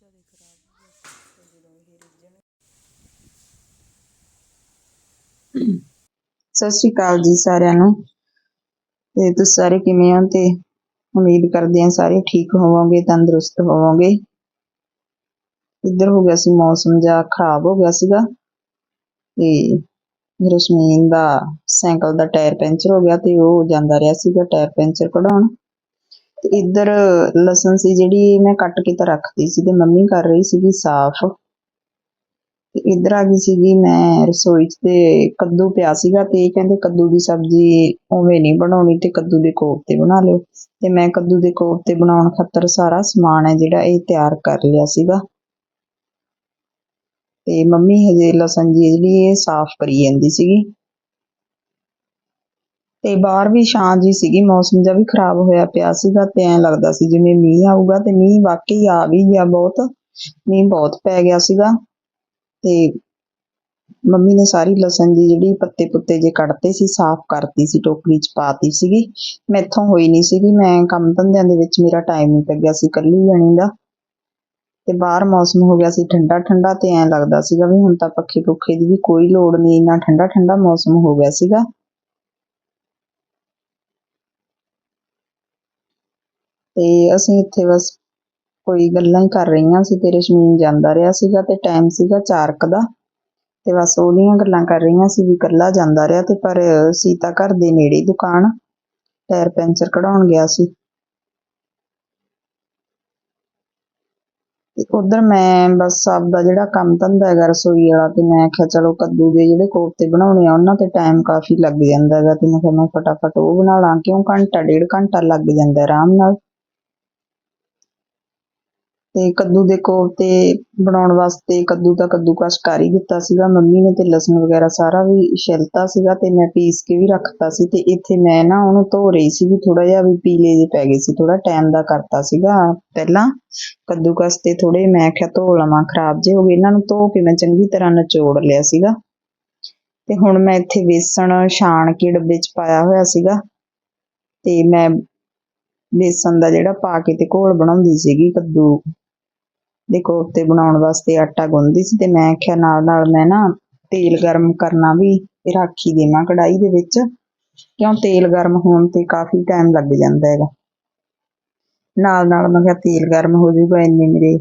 ਜ਼ਿਆਦਾ ਖਰਾਬ ਹੋ ਗਿਆ ਤੇ ਜਦੋਂ ਇਹ ਰਿੱਝਣ ਸਤਿ ਸ਼੍ਰੀ ਅਕਾਲ ਜੀ ਸਾਰਿਆਂ ਨੂੰ। ਤੇ ਤੁਸੀਂ ਸਾਰੇ ਕਿਵੇਂ ਹੋ? ਤੇ ਉਮੀਦ ਕਰਦੇ ਹਾਂ ਸਾਰੇ ਠੀਕ ਹੋਵੋਗੇ, ਤੰਦਰੁਸਤ ਹੋਵੋਗੇ। ਇੱਧਰ ਹੋ ਗਿਆ ਸੀ ਮੌਸਮ ਜਿਹਾ, ਖਰਾਬ ਹੋ ਗਿਆ ਸੀਗਾ। ਤੇ ਰਸ਼ਮੀਨ ਦਾ ਸਾਈਕਲ ਦਾ ਟਾਇਰ ਪੈਂਚਰ ਹੋ ਗਿਆ ਤੇ ਉਹ ਜਾਂਦਾ ਰਿਹਾ ਸੀਗਾ ਟਾਇਰ ਪੈਂਚਰ ਕਢਾਉਣ। ਤੇ ਇੱਧਰ ਲਸਣ ਸੀ ਜਿਹੜੀ ਮੈਂ ਕੱਟ ਕੇ ਤਾਂ ਰੱਖਦੀ ਸੀ ਤੇ ਮੰਮੀ ਕਰ ਰਹੀ ਸੀਗੀ ਸਾਫ਼। ਤੇ ਇੱਧਰ ਆ ਗਈ ਸੀਗੀ ਮੈਂ ਰਸੋਈ 'ਚ ਤੇ ਕੱਦੂ ਪਿਆ ਸੀਗਾ ਤੇ ਇਹ ਕਹਿੰਦੇ ਕੱਦੂ ਦੀ ਸਬਜ਼ੀ ਉਵੇਂ ਨਹੀਂ ਬਣਾਉਣੀ ਤੇ ਕੱਦੂ ਦੇ ਕੋਫਤੇ ਬਣਾ ਲਿਓ। ਤੇ ਮੈਂ ਕੱਦੂ ਦੇ ਕੋਫਤੇ ਬਣਾਉਣ ਖਾਤਰ ਸਾਰਾ ਸਮਾਨ ਹੈ ਜਿਹੜਾ ਇਹ ਤਿਆਰ ਕਰ ਲਿਆ ਸੀਗਾ। ਤੇ ਮੰਮੀ ਹਜੇ ਲਸਣ ਜੀ ਜਿਹੜੀ ਇਹ ਸਾਫ਼ ਕਰੀ ਜਾਂਦੀ ਸੀਗੀ। ਤੇ ਬਾਹਰ ਵੀ ਛਾਂ ਜੀ ਸੀਗੀ, ਮੌਸਮ ਜਿਹਾ ਵੀ ਖਰਾਬ ਹੋਇਆ ਪਿਆ ਸੀਗਾ ਤੇ ਐਂ ਲੱਗਦਾ ਸੀ ਜਿਵੇਂ ਮੀਂਹ ਆਊਗਾ ਤੇ ਮੀਂਹ ਵਾਕਈ ਆ ਵੀ ਗਿਆ ਬਹੁਤ, ਮੀਂਹ ਬਹੁਤ ਪੈ ਗਿਆ ਸੀਗਾ ਤੇ ਮੰਮੀ ਨੇ ਸਾਰੀ ਲਸਣ ਦੀ ਜਿਹੜੀ ਪੱਤੇ ਪੁੱਤੇ ਜੇ ਕੱਢਤੇ ਸੀ, ਸਾਫ਼ ਕਰਤੀ ਸੀ, ਟੋਕਰੀ 'ਚ ਪਾਤੀ ਸੀਗੀ, ਮੈਥੋਂ ਹੋਈ ਨਹੀਂ ਸੀਗੀ, ਮੈਂ ਕੰਮ ਧੰਦਿਆਂ ਦੇ ਵਿੱਚ ਮੇਰਾ ਟਾਈਮ ਨਹੀਂ ਲੱਗਿਆ ਸੀ ਇਕੱਲੀ ਜਣੀ ਦਾ ਤੇ ਬਾਹਰ ਮੌਸਮ ਹੋ ਗਿਆ ਸੀ ਠੰਡਾ ਠੰਡਾ ਤੇ ਐਂ ਲੱਗਦਾ ਸੀਗਾ ਵੀ ਹੁਣ ਤਾਂ ਪੱਖੇ ਪੁੱਖੇ ਦੀ ਵੀ ਕੋਈ ਲੋੜ ਨਹੀਂ ਇੰਨਾ ਠੰਡਾ ਠੰਡਾ ਮੌਸਮ ਹੋ ਗਿਆ ਸੀਗਾ ਤੇ ਅਸੀਂ ਇੱਥੇ ਬਸ ਕੋਈ ਗੱਲਾਂ ਹੀ ਕਰ ਰਹੀਆਂ ਸੀ ਤੇ ਰਸ਼ਮੀਨ ਜਾਂਦਾ ਰਿਹਾ ਸੀਗਾ ਤੇ ਟਾਈਮ ਸੀਗਾ ਚਾਰਕ ਦਾ ਤੇ ਬਸ ਉਹਦੀਆਂ ਗੱਲਾਂ ਕਰ ਰਹੀਆਂ ਸੀ ਵੀ ਇਕੱਲਾ ਜਾਂਦਾ ਰਿਹਾ ਤੇ ਪਰ ਸੀਤਾ ਘਰ ਦੇ ਨੇੜੇ ਦੁਕਾਨ, ਟਾਇਰ ਪੈਂਚਰ ਕਢਾਉਣ ਗਿਆ ਸੀ। ਤੇ ਉਧਰ ਮੈਂ ਬਸ ਆਪਦਾ ਜਿਹੜਾ ਕੰਮ ਧੰਦਾ ਹੈਗਾ ਰਸੋਈ ਵਾਲਾ ਤੇ ਮੈਂ ਆਖਿਆ ਚਲੋ ਕੱਦੂ ਦੇ ਜਿਹੜੇ ਕੋਫਤੇ ਬਣਾਉਣੇ ਆ, ਉਹਨਾਂ ਤੇ ਟਾਈਮ ਕਾਫੀ ਲੱਗ ਜਾਂਦਾ ਹੈਗਾ ਤੇ ਮੈਂ ਕਿਹਾ ਮੈਂ ਫਟਾਫਟ ਉਹ ਬਣਾ ਲਾਂ, ਕਿਉਂ ਘੰਟਾ, ਡੇਢ ਘੰਟਾ ਲੱਗ ਜਾਂਦਾ ਆਰਾਮ ਨਾਲ। ਤੇ ਕੱਦੂ ਦੇ ਕੋਫਤੇ ਬਣਾਉਣ ਵਾਸਤੇ ਕੱਦੂ ਦਾ ਕੱਦੂਕਸ ਕਰ ਹੀ ਦਿੱਤਾ ਸੀਗਾ। ਮੰਮੀ ਨੇ ਤੇ ਲਸਣ ਵਗੈਰਾ ਸਾਰਾ ਵੀ ਛਿਲਤਾ ਸੀਗਾ ਤੇ ਮੈਂ ਪੀਸ ਕੇ ਵੀ ਰੱਖਤਾ ਸੀ ਤੇ ਇੱਥੇ ਮੈਂ ਨਾ ਉਹਨੂੰ ਧੋ ਰਹੀ ਸੀ ਵੀ ਥੋੜਾ ਜਿਹਾ ਵੀ ਪੀਲੇ ਜਿਹੇ ਪੈ ਗਏ ਸੀ। ਥੋੜਾ ਟਾਈਮ ਦਾ ਕਰਤਾ ਸੀਗਾ ਪਹਿਲਾਂ। ਕੱਦੂਕਸ ਤੇ ਥੋੜੇ ਮੈਂ ਕਿਹਾ ਧੋ ਲਵਾਂ, ਖਰਾਬ ਜੇ ਹੋ ਗਏ। ਇਹਨਾਂ ਨੂੰ ਧੋ ਕੇ ਮੈਂ ਚੰਗੀ ਤਰ੍ਹਾਂ ਨਿਚੋੜ ਲਿਆ ਸੀਗਾ। ਤੇ ਹੁਣ ਮੈਂ ਇੱਥੇ ਵੇਸਣ ਛਾਣ ਕੇ ਡੱਬੇ 'ਚ ਪਾਇਆ ਹੋਇਆ ਸੀਗਾ। ਤੇ ਮੈਂ ਬੇਸਣ ਦਾ ਜਿਹੜਾ ਪਾ ਕੇ ਤੇ ਘੋਲ ਬਣਾਉਂਦੀ ਸੀਗੀ ਕੱਦੂ। ਦੇ ਕੋਫਤੇ ਬਣਾਉਣ ਵਾਸਤੇ ਆਟਾ ਗੁੰਨਦੀ ਸੀ ਤੇ ਮੈਂ ਆਖਿਆ ਨਾਲ ਨਾਲ ਮੈਂ ਨਾ ਤੇਲ ਗਰਮ ਕਰਨਾ ਵੀ ਰੱਖ ਹੀ ਦੇਵਾਂ ਕੜਾਈ ਦੇ ਵਿੱਚ, ਕਿਉਂ ਤੇਲ ਗਰਮ ਹੋਣ ਤੇ ਕਾਫੀ ਟਾਈਮ ਲੱਗ ਜਾਂਦਾ ਹੈਗਾ। ਨਾਲ ਨਾਲ ਮੈਂ ਕਿਹਾ ਤੇਲ ਗਰਮ ਹੋ ਜਾਊਗਾ, ਇੰਨੇ ਮੇਰੇ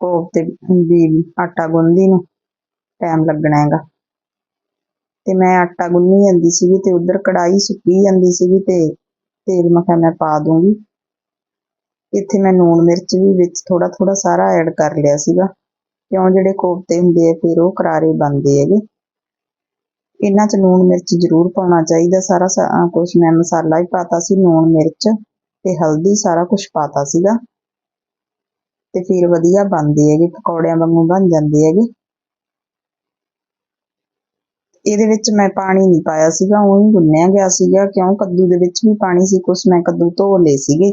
ਕੋਫਤੇ ਵੀ ਆਟਾ ਗੁੰਨਦੀ ਨੂੰ ਟਾਈਮ ਲੱਗਣਾ ਹੈਗਾ। ਤੇ ਮੈਂ ਆਟਾ ਗੁੰਨੀ ਜਾਂਦੀ ਸੀਗੀ ਤੇ ਉਧਰ ਕੜਾਈ ਸੁੱਕੀ ਜਾਂਦੀ ਸੀਗੀ ਤੇ ਤੇਲ ਮੈਂ ਕਿਹਾ ਮੈਂ ਪਾ ਦੂੰਗੀ। ਇੱਥੇ ਮੈਂ ਨੂਣ ਮਿਰਚ ਵੀ ਵਿੱਚ ਥੋੜਾ ਥੋੜਾ ਸਾਰਾ ਐਡ ਕਰ ਲਿਆ ਸੀਗਾ। ਕਿਉਂ ਜਿਹੜੇ ਕੋਫਤੇ ਹੁੰਦੇ ਆ, ਫਿਰ ਉਹ ਕਰਾਰੇ ਬਣਦੇ ਹੈਗੇ। ਇਹਨਾਂ 'ਚ ਲੂਣ ਮਿਰਚ ਜ਼ਰੂਰ ਪਾਉਣਾ ਚਾਹੀਦਾ। ਸਾਰਾ ਕੁਝ ਮੈਂ ਮਸਾਲਾ ਹੀ ਪਾਤਾ ਸੀ, ਲੂਣ ਮਿਰਚ ਤੇ ਹਲਦੀ, ਸਾਰਾ ਕੁਝ ਪਾਤਾ ਸੀਗਾ। ਤੇ ਫਿਰ ਵਧੀਆ ਬਣਦੇ ਹੈਗੇ, ਪਕੌੜਿਆਂ ਵਾਂਗੂ ਬਣ ਜਾਂਦੇ ਹੈਗੇ। ਇਹਦੇ ਵਿੱਚ ਮੈਂ ਪਾਣੀ ਨਹੀਂ ਪਾਇਆ ਸੀਗਾ, ਉਹੀ ਗੁੰਨਿਆ ਗਿਆ ਸੀਗਾ। ਕਿਉਂ? ਕੱਦੂ ਦੇ ਵਿੱਚ ਵੀ ਪਾਣੀ ਸੀ, ਕੁਛ ਮੈਂ ਕੱਦੂ ਧੋ ਲਏ ਸੀਗੇ।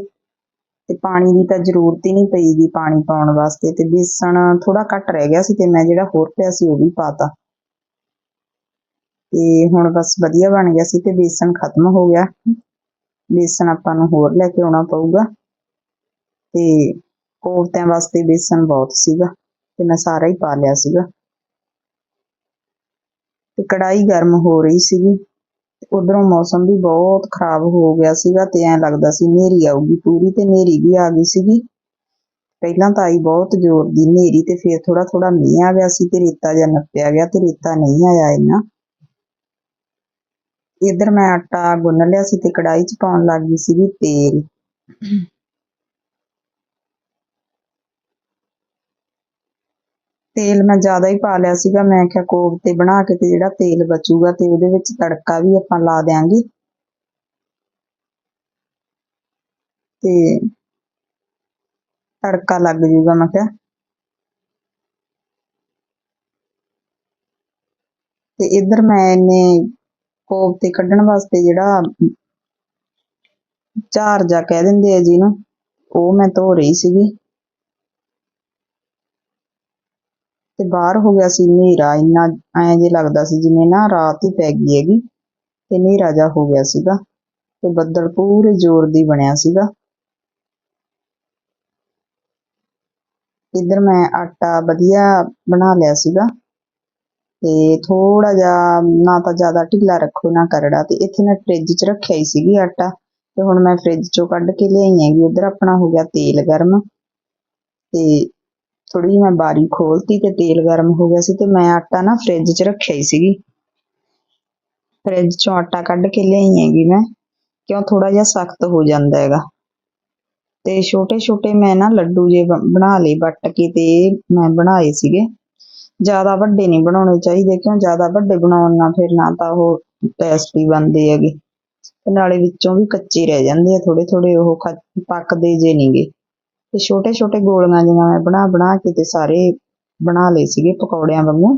ਤੇ ਪਾਣੀ ਦੀ ਤਾਂ ਜ਼ਰੂਰਤ ਹੀ ਨਹੀਂ ਪਈਗੀ ਪਾਣੀ ਪਾਉਣ ਵਾਸਤੇ ਤੇ ਬੇਸਣ ਥੋੜਾ ਘੱਟ ਰਹਿ ਗਿਆ ਸੀ ਤੇ ਮੈਂ ਜਿਹੜਾ ਹੋਰ ਪਿਆ ਸੀ ਉਹ ਵੀ ਪਾਤਾ। ਤੇ ਹੁਣ ਬਸ ਵਧੀਆ ਬਣ ਗਿਆ ਸੀ ਤੇ ਬੇਸਣ ਖਤਮ ਹੋ ਗਿਆ। ਬੇਸਣ ਆਪਾਂ ਨੂੰ ਹੋਰ ਲੈ ਕੇ ਆਉਣਾ ਪਊਗਾ। ਤੇ ਕੋਫਤਿਆਂ ਵਾਸਤੇ ਬੇਸਣ ਬਹੁਤ ਸੀਗਾ ਤੇ ਮੈਂ ਸਾਰਾ ਹੀ ਪਾ ਲਿਆ ਸੀਗਾ। ਤੇ ਕੜਾਈ ਗਰਮ ਹੋ ਰਹੀ ਸੀਗੀ। ਉਧਰੋਂ ਮੌਸਮ ਵੀ ਬਹੁਤ ਖਰਾਬ ਹੋ ਗਿਆ ਸੀਗਾ ਤੇ ਐਂ ਲੱਗਦਾ ਸੀ ਹਨੇਰੀ ਆਊਗੀ ਪੂਰੀ ਤੇ ਹਨੇਰੀ ਵੀ ਆ ਗਈ ਸੀਗੀ। ਪਹਿਲਾਂ ਤਾਂ ਆਈ ਬਹੁਤ ਜ਼ੋਰ ਦੀ ਹਨੇਰੀ ਤੇ ਫਿਰ ਥੋੜਾ ਥੋੜਾ ਮੀਂਹ ਆ ਗਿਆ ਸੀ ਤੇ ਰੇਤਾ ਜਿਹਾ ਨੱਪਿਆ ਗਿਆ ਤੇ ਰੇਤਾ ਨਹੀਂ ਆਇਆ ਇੰਨਾ। ਇੱਧਰ ਮੈਂ ਆਟਾ ਗੁੰਨ ਲਿਆ ਸੀ ਤੇ ਕੜਾਈ 'ਚ ਪਾਉਣ ਲੱਗ ਗਈ ਸੀਗੀ ਤੇਲ। ਤੇਲ ਮੈਂ ਜ਼ਿਆਦਾ ਹੀ ਪਾ ਲਿਆ ਸੀਗਾ, ਮੈਂ ਕਿਹਾ ਕੋਫਤੇ ਬਣਾ ਕੇ ਤੇ ਜਿਹੜਾ ਤੇਲ ਬਚੂਗਾ ਤੇ ਉਹਦੇ ਵਿੱਚ ਤੜਕਾ ਵੀ ਆਪਾਂ ਲਾ ਦਿਆਂਗੇ। ਤੇ ਤੜਕਾ ਲੱਗ ਜੂਗਾ, ਮੈਂ ਕਿਹਾ। ਤੇ ਇੱਧਰ ਮੈਂ ਇਹਨੇ ਕੋਫਤੇ ਕੱਢਣ ਵਾਸਤੇ ਜਿਹੜਾ ਝਾਰ ਜਾ ਕਹਿ ਦਿੰਦੇ ਆ ਜਿਹਨੂੰ, ਉਹ ਮੈਂ ਧੋ ਰਹੀ ਸੀਗੀ। ਤੇ ਬਾਹਰ ਹੋ ਗਿਆ ਸੀ ਹਨੇਰਾ, ਇੰਨਾ ਐਂ ਜੇ ਲੱਗਦਾ ਸੀ ਜਿਵੇਂ ਨਾ ਰਾਤ ਹੀ ਪੈ ਗਈ ਹੈਗੀ ਤੇ ਹਨੇਰਾ ਜਾ ਹੋ ਗਿਆ ਸੀਗਾ ਤੇ ਬੱਦਲ ਪੂਰੇ ਜ਼ੋਰ ਦੀ ਬਣਿਆ ਸੀਗਾ। ਇੱਧਰ ਮੈਂ ਆਟਾ ਵਧੀਆ ਬਣਾ ਲਿਆ ਸੀਗਾ ਤੇ ਥੋੜਾ ਜਿਹਾ ਨਾ ਤਾਂ ਜ਼ਿਆਦਾ ਢਿੱਲਾ ਰੱਖੋ, ਨਾ ਕਰੜਾ ਤੇ ਇੱਥੇ ਮੈਂ ਫ੍ਰਿਜ 'ਚ ਰੱਖਿਆ ਹੀ ਸੀਗੀ ਆਟਾ ਤੇ ਹੁਣ ਮੈਂ ਫ੍ਰਿਜ 'ਚੋਂ ਕੱਢ ਕੇ ਲਿਆਈ ਹੈਗੀ, ਉੱਧਰ ਆਪਣਾ ਹੋ ਗਿਆ ਤੇਲ ਗਰਮ ਤੇ ਥੋੜੀ ਜਿਹੀ ਮੈਂ ਬਾਰੀ ਖੋਲਤੀ ਤੇ ਤੇਲ ਗਰਮ ਹੋ ਗਿਆ ਸੀ ਤੇ ਮੈਂ ਆਟਾ ਨਾ ਫ੍ਰਿਜ 'ਚ ਰੱਖਿਆ ਹੀ ਸੀਗੀ। ਫ੍ਰਿਜ 'ਚੋਂ ਆਟਾ ਕੱਢ ਕੇ ਲਿਆਈ ਹੈਗੀ ਮੈਂ, ਕਿਉਂ ਥੋੜਾ ਜਿਹਾ ਸਖਤ ਹੋ ਜਾਂਦਾ ਹੈਗਾ। ਤੇ ਛੋਟੇ ਛੋਟੇ ਮੈਂ ਨਾ ਲੱਡੂ ਜੇ ਬਣਾ ਲਏ, ਵੱਟ ਕੇ ਤੇ ਮੈਂ ਬਣਾਏ ਸੀਗੇ। ਜ਼ਿਆਦਾ ਵੱਡੇ ਨਹੀਂ ਬਣਾਉਣੇ ਚਾਹੀਦੇ, ਕਿਉਂ ਜ਼ਿਆਦਾ ਵੱਡੇ ਬਣਾਉਣ ਨਾਲ ਫਿਰ ਨਾ ਤਾਂ ਉਹ ਟੇਸਟੀ ਬਣਦੇ ਹੈਗੇ। ਤੇ ਨਾਲੇ ਵਿੱਚੋਂ ਵੀ ਕੱਚੇ ਰਹਿ ਜਾਂਦੇ ਆ ਥੋੜੇ ਥੋੜੇ ਉਹ ਪੱਕਦੇ ਜੇ ਨਹੀਂਗੇ ਤੇ ਛੋਟੇ ਛੋਟੇ ਗੋਲੀਆਂ ਜਿਹੀਆਂ ਮੈਂ ਬਣਾ ਬਣਾ ਕੇ ਤੇ ਸਾਰੇ ਬਣਾ ਲਏ ਸੀਗੇ ਪਕੌੜਿਆਂ ਵਾਂਗੂ।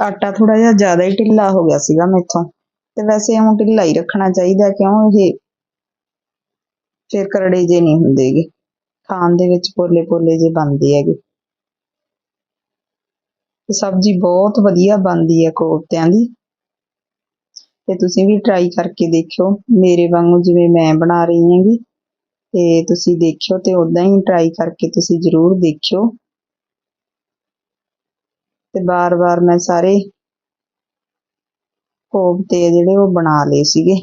ਆਟਾ ਥੋੜਾ ਜਿਹਾ ਜ਼ਿਆਦਾ ਹੀ ਢਿੱਲਾ ਹੋ ਗਿਆ ਸੀਗਾ ਮੇਥੋਂ। ਤੇ ਵੈਸੇ ਇਉਂ ਢਿੱਲਾ ਹੀ ਰੱਖਣਾ ਚਾਹੀਦਾ ਕਿਉਂ ਇਹ? ਫਿਰ ਕਰੜੇ ਜੇ ਨਹੀਂ ਹੁੰਦੇਗੇ ਖਾਣ ਦੇ ਵਿੱਚ ਪੋਲੇ ਪੋਲੇ ਜੇ ਬਣਦੇ ਹੈਗੇ। ਤੇ ਸਬਜ਼ੀ ਬਹੁਤ ਵਧੀਆ ਬਣਦੀ ਹੈ ਕੋਫਤਿਆਂ ਦੀ। ਤੇ ਤੁਸੀਂ ਵੀ ਟਰਾਈ ਕਰਕੇ ਦੇਖਿਓ। ਮੇਰੇ ਵਾਂਗੂ ਜਿਵੇਂ ਮੈਂ ਬਣਾ ਰਹੀ ਹਾਂਗੀ। ਤੇ ਤੁਸੀਂ ਦੇਖਿਓ ਤੇ ਉਦਾਂ ਹੀ ਟਰਾਈ ਕਰਕੇ ਤੁਸੀਂ ਜ਼ਰੂਰ ਦੇਖਿਓ। ਤੇ ਬਾਰ-ਬਾਰ ਮੈਂ ਸਾਰੇ ਕੋਫਤੇ ਆ ਜਿਹੜੇ ਉਹ ਬਣਾ ਲਏ ਸੀਗੇ।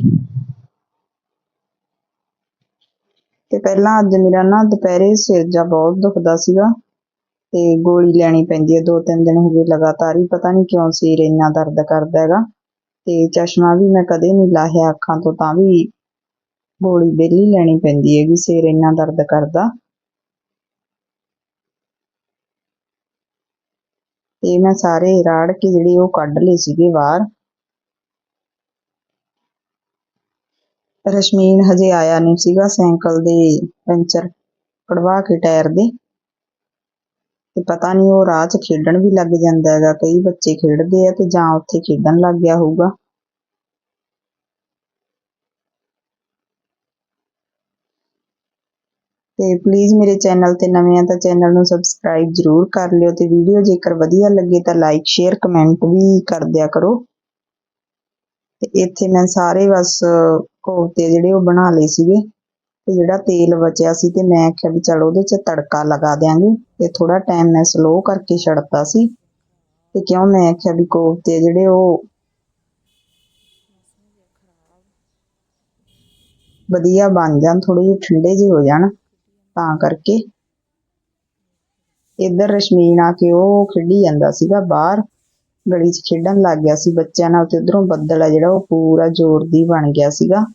ਤੇ ਪਹਿਲਾਂ ਅੱਜ ਮੇਰਾ ਨਾ ਦੁਪਹਿਰੇ ਸਿਰ ਜਾ ਬਹੁਤ ਦੁਖਦਾ ਸੀਗਾ ਤੇ ਗੋਲੀ ਲੈਣੀ ਪੈਂਦੀ ਹੈ ਦੋ ਤਿੰਨ ਦਿਨ ਹੋ ਗਏ ਲਗਾਤਾਰ ਹੀ, ਪਤਾ ਨਹੀਂ ਕਿਉਂ ਸਿਰ ਇੰਨਾ ਦਰਦ ਕਰਦਾ ਹੈਗਾ। ਤੇ ਚਸ਼ਮਾ ਵੀ ਮੈਂ ਕਦੇ ਨਹੀਂ ਲਾਹਿਆ ਅੱਖਾਂ ਤੋਂ, ਤਾਂ ਵੀ ਗੋਲੀ ਡੇਲੀ ਲੈਣੀ ਪੈਂਦੀ ਹੈਗੀ, ਸਿਰ ਇੰਨਾ ਦਰਦ ਕਰਦਾ। ਤੇ ਮੈਂ ਸਾਰੇ ਰਾੜ ਕੇ ਜਿਹੜੇ ਉਹ ਕੱਢ ਲਏ ਸੀਗੇ ਬਾਹਰ। ਰਸ਼ਮੀਨ ਹਜੇ ਆਇਆ ਨਹੀਂ ਸੀਗਾ ਸਾਈਕਲ ਦੇ ਪੈਂਚਰ ਕਢਵਾ ਕੇ ਟਾਇਰ ਦੇ। ਤੇ ਪਤਾ ਨਹੀਂ ਉਹ ਰਾਹ 'ਚ ਖੇਡਣ ਵੀ ਲੱਗ ਜਾਂਦਾ ਹੈਗਾ, ਕਈ ਬੱਚੇ ਖੇਡਦੇ ਆ ਤੇ ਜਾਂ ਉੱਥੇ ਖੇਡਣ ਲੱਗ ਗਿਆ ਹੋਊਗਾ। ਤੇ ਪਲੀਜ਼ ਮੇਰੇ ਚੈਨਲ ਤੇ ਨਵੇਂ ਆ ਤਾਂ ਚੈਨਲ ਨੂੰ ਸਬਸਕ੍ਰਾਈਬ ਜ਼ਰੂਰ ਕਰ ਲਿਓ ਤੇ ਵੀਡੀਓ ਜੇਕਰ ਵਧੀਆ ਲੱਗੇ ਤਾਂ ਲਾਈਕ ਸ਼ੇਅਰ ਕਮੈਂਟ ਵੀ ਕਰ ਦਿਆ ਕਰੋ। ਤੇ ਇੱਥੇ ਮੈਂ ਸਾਰੇ ਬਸ ਕੋਫਤੇ ਜਿਹੜੇ ਉਹ ਬਣਾ ਲਏ ਸੀਗੇ ਤੇ ਜਿਹੜਾ ਤੇਲ ਬਚਿਆ ਸੀ ਤੇ ਮੈਂ ਆਖਿਆ ਵੀ ਚਲ ਉਹਦੇ 'ਚ ਤੜਕਾ ਲਗਾ ਦਿਆਂਗੇ ਤੇ ਥੋੜਾ ਟਾਈਮ ਮੈਂ ਸਲੋ ਕਰਕੇ ਛੱਡਤਾ ਸੀ ਤੇ ਕਿਉਂ ਮੈਂ ਆਖਿਆ ਵੀ ਕੋਫਤੇ ਜਿਹੜੇ ਉਹ ਵਧੀਆ ਬਣ ਜਾਣ ਥੋੜੇ ਜਿਹੇ ਠੰਡੇ ਜਿਹੇ ਹੋ ਜਾਣ। ਤਾਂ ਕਰਕੇ। ਇੱਧਰ ਰਸ਼ਮੀਨ ਆ ਕੇ ਉਹ ਖੇਡੀ ਜਾਂਦਾ ਸੀਗਾ ਬਾਹਰ। ਗਲੀ 'ਚ ਖੇਡਣ ਲੱਗ ਗਿਆ ਸੀ ਬੱਚਿਆਂ ਨਾਲ ਤੇ ਉਧਰੋਂ ਬੱਦਲ ਆ ਜਿਹੜਾ ਉਹ ਪੂਰਾ ਜ਼ੋਰ ਦੀ ਬਣ ਗਿਆ ਸੀਗਾ।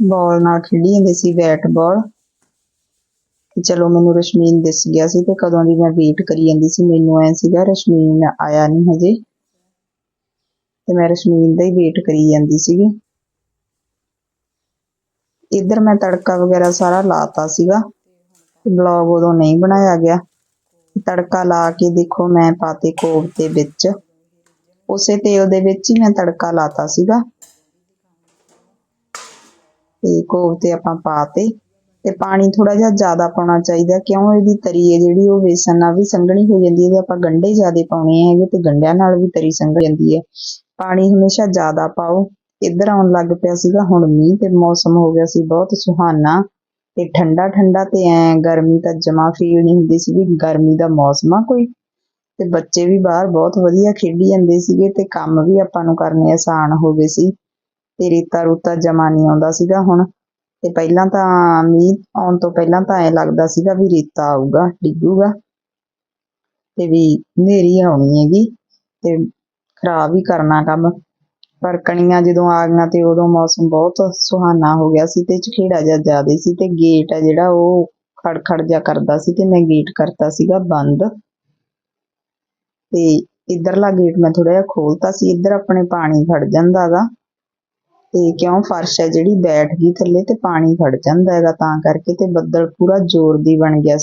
ਬਾਲ ਨਾਲ ਖੇਡੀ ਜਾਂਦੇ ਸੀ ਬੈਟ ਬਾਲ। ਚਲੋ ਮੈਨੂੰ ਰਸ਼ਮੀਨ ਦਿਸ ਗਿਆ ਸੀ ਤੇ ਕਦੋਂ ਦੀ ਮੈਂ ਵੇਟ ਕਰੀ ਜਾਂਦੀ ਸੀ, ਮੈਨੂੰ ਐ ਸੀਗਾ ਰਸ਼ਮੀਨ ਆਇਆ ਨਹੀਂ ਹਜੇ। ਤੇ ਮੈਂ ਰਸ਼ਮੀਨ ਦਾ ਹੀ ਵੇਟ ਕਰੀ ਜਾਂਦੀ ਸੀਗੀ। ਇੱਧਰ ਮੈਂ ਤੜਕਾ ਵਗੈਰਾ ਸਾਰਾ ਲਾਤਾ ਸੀਗਾ ਬਲੌਗ ਉਦੋਂ ਨਹੀਂ ਬਣਾਇਆ ਗਿਆ। ਤੜਕਾ ਲਾ ਕੇ ਦੇਖੋ ਮੈਂ ਪਾਤੇ ਕੋਫਤੇ ਵਿੱਚ। ਉਸੇ ਤੇਲ ਦੇ ਵਿੱਚ ਹੀ ਮੈਂ ਤੜਕਾ ਲਾਤਾ ਸੀਗਾ। ਤੇ ਕੋਫਤੇ ਆਪਾਂ ਪਾਤੇ, ਤੇ ਪਾਣੀ ਥੋੜਾ ਜਿਹਾ ਜ਼ਿਆਦਾ ਪਾਉਣਾ ਚਾਹੀਦਾ, ਕਿਉਂ ਇਹਦੀ ਤਰੀ ਹੈ ਜਿਹੜੀ ਉਹ ਵੇਸਣ ਨਾਲ ਵੀ ਸੰਘਣੀ ਹੋ ਜਾਂਦੀ ਹੈ ਜੇ ਆਪਾਂ ਗੰਢੇ ਜ਼ਿਆਦਾ ਪਾਉਣੇ ਹੈਗੇ ਤੇ ਗੰਢਿਆਂ ਨਾਲ ਵੀ ਤਰੀ ਸੰਘ ਜਾਂਦੀ ਹੈ। ਪਾਣੀ ਹਮੇਸ਼ਾ ਜ਼ਿਆਦਾ ਪਾਓ। ਇੱਧਰ ਆਉਣ ਲੱਗ ਪਿਆ ਸੀਗਾ, ਹੁਣ ਮੀਂਹ ਤੇ ਮੌਸਮ ਹੋ ਗਿਆ ਸੀ, ਬਹੁਤ ਸੁਹਾਨਾ। ਤੇ ਠੰਡਾ ਠੰਡਾ ਤੇ ਐ ਗਰਮੀ ਤਾਂ ਜਮਾ ਫੀਲ ਨਹੀਂ ਹੁੰਦੀ ਸੀ ਵੀ ਗਰਮੀ ਦਾ ਮੌਸਮ ਆ ਕੋਈ। ਤੇ ਬੱਚੇ ਵੀ ਬਾਹਰ ਬਹੁਤ ਵਧੀਆ ਖੇਡੀ ਜਾਂਦੇ ਸੀਗੇ ਤੇ ਕੰਮ ਵੀ ਆਪਾਂ ਨੂੰ ਕਰਨੇ ਆਸਾਨ ਹੋ ਗਏ ਸੀ। ਤੇ ਰੇਤਾ ਰੂਤਾ ਜਮਾ ਨਹੀਂ ਆਉਂਦਾ ਸੀਗਾ ਹੁਣ। ਤੇ ਪਹਿਲਾਂ ਤਾਂ ਮੀਂਹ ਆਉਣ ਤੋਂ ਪਹਿਲਾਂ ਤਾਂ ਐ ਲੱਗਦਾ ਸੀਗਾ ਵੀ ਰੇਤਾ ਆਊਗਾ, ਡਿੱਗੂਗਾ। ਤੇ ਵੀ ਹਨੇਰੀ ਆਉਣੀ ਹੈਗੀ। ਤੇ ਖਰਾਬ ਹੀ ਕਰਨਾ ਕੰਮ। ਪਰ ਕਣੀਆਂ ਜਦੋਂ ਆ ਗਈਆਂ ਤੇ ਉਦੋਂ ਮੌਸਮ ਬਹੁਤ ਸੁਹਾਨਾ ਹੋ ਗਿਆ ਸੀ ਤੇ ਝਖੇੜਾ ਜਿਹਾ ਜ਼ਿਆਦਾ ਸੀ ਤੇ ਗੇਟ ਆ ਜਿਹੜਾ ਉਹ ਖੜਖੜ ਜਿਹਾ ਕਰਦਾ ਸੀ ਤੇ ਮੈਂ ਗੇਟ ਕਰਤਾ ਸੀਗਾ ਬੰਦ। ਤੇ ਇਧਰਲਾ ਗੇਟ ਮੈਂ ਥੋੜਾ ਜਿਹਾ ਖੋਲਤਾ ਸੀ, ਇੱਧਰ ਆਪਣੇ ਪਾਣੀ ਖੜ ਜਾਂਦਾ ਗਾ। ਤੇ ਕਿਉਂ ਫਰਸ਼ ਹੈ ਜਿਹੜੀ ਬੈਠ ਗਈ ਥੱਲੇ ਤੇ ਪਾਣੀ ਖੜ ਜਾਂਦਾ ਹੈਗਾ ਤਾਂ ਕਰਕੇ ਤੇ ਬੱਦਲ ਪੂਰਾ ਜ਼ੋਰ ਦੀ ਬਣ ਗਿਆ ਸੀ